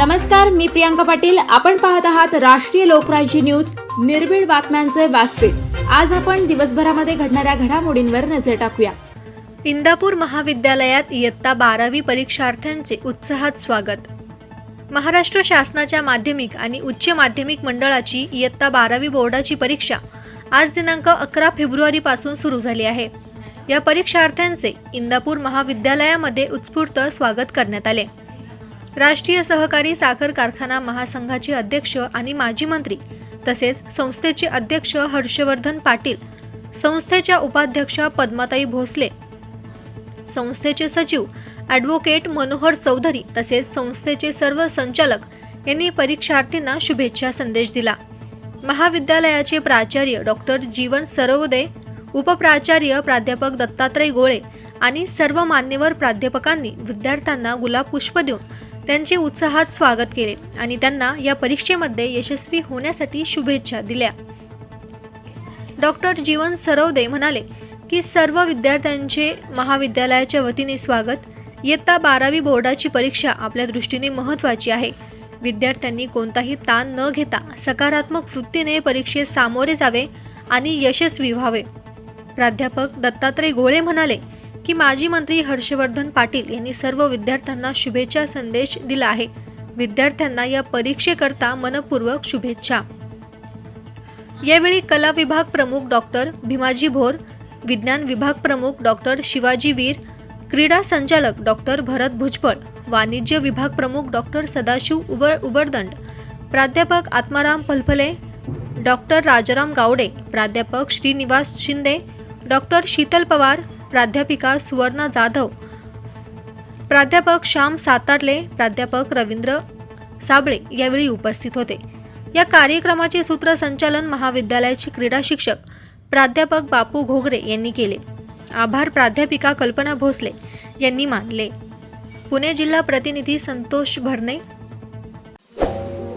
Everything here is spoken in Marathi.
नमस्कार मी प्रियांका पाटील. आपण पाहत आहात राष्ट्रीय लोकराज्य न्यूज. निर्भीड बातम्यांचे व्यासपीठ. आज आपण दिवसभरामध्ये घडणाऱ्या घडामोडींवर नजर टाकूया. इंदापूर महाविद्यालयात इयत्ता बारावी परीक्षार्थ्यांचे उत्साहात स्वागत. महाराष्ट्र शासनाच्या माध्यमिक आणि उच्च माध्यमिक मंडळाची इयत्ता बारावी बोर्डाची परीक्षा आज दिनांक अकरा फेब्रुवारीपासून सुरू झाली आहे. या परीक्षार्थ्यांचे इंदापूर महाविद्यालयामध्ये उत्स्फूर्त स्वागत करण्यात आले. राष्ट्रीय सहकारी साखर कारखाना महासंघाचे अध्यक्ष आणि माजी मंत्री तसेच संस्थेचे अध्यक्ष हर्षवर्धन पाटील संस्थेच्या उपाध्यक्षा पद्माताई भोसले संस्थेचे सचिव ॲडव्होकेट मनोहर चौधरी तसेच संस्थेचे सर्व संचालक यांनी परीक्षार्थींना शुभेच्छा संदेश दिला. महाविद्यालयाचे प्राचार्य डॉक्टर जीवन सरोदय उपप्राचार्य प्राध्यापक दत्तात्रय गोळे आणि सर्व मान्यवर प्राध्यापकांनी विद्यार्थ्यांना गुलाब पुष्प देऊन त्यांचे उत्साहात स्वागत केले आणि त्यांना या परीक्षेमध्ये यशस्वी होण्यासाठी शुभेच्छा दिल्या. डॉक्टर जीवन सरवदे म्हणाले की सर्व विद्यार्थ्यांचे महाविद्यालयाच्या वतीने स्वागत. इयत्ता बारावी बोर्डाची परीक्षा आपल्या दृष्टीने महत्त्वाची आहे. विद्यार्थ्यांनी कोणताही ताण न घेता सकारात्मक वृत्तीने परीक्षेत सामोरे जावे आणि यशस्वी व्हावे. प्राध्यापक दत्तात्रय गोळे म्हणाले की माजी मंत्री हर्षवर्धन पाटील यांनी सर्व विद्यार्थ्यांना शुभेच्छा संदेश दिला आहे. विद्यार्थ्यांना या परीक्षेकरता मनपूर्वक शुभेच्छा. यावेळी कला विभाग प्रमुख डॉक्टर भीमाजी भोर विज्ञान विभाग प्रमुख डॉक्टर शिवाजी वीर क्रीडा संचालक डॉक्टर भरत भुजबळ वाणिज्य विभाग प्रमुख डॉक्टर सदाशिव उबर उबरदंड प्राध्यापक आत्माराम फलफले डॉक्टर राजाराम गावडे प्राध्यापक श्रीनिवास शिंदे डॉक्टर शीतल पवार प्राध्यापिका सुवर्णा जाधव. प्राध्यापक श्याम सातारले प्राध्यापक रवींद्र साबळे यावेळी उपस्थित होते. या कार्यक्रमाचे सूत्रसंचालन महाविद्यालयाचे क्रीडा शिक्षक प्राध्यापक बापू घोगरे यांनी केले. आभार प्राध्यापिका कल्पना भोसले यांनी मानले. पुणे जिल्हा प्रतिनिधी संतोष भरणे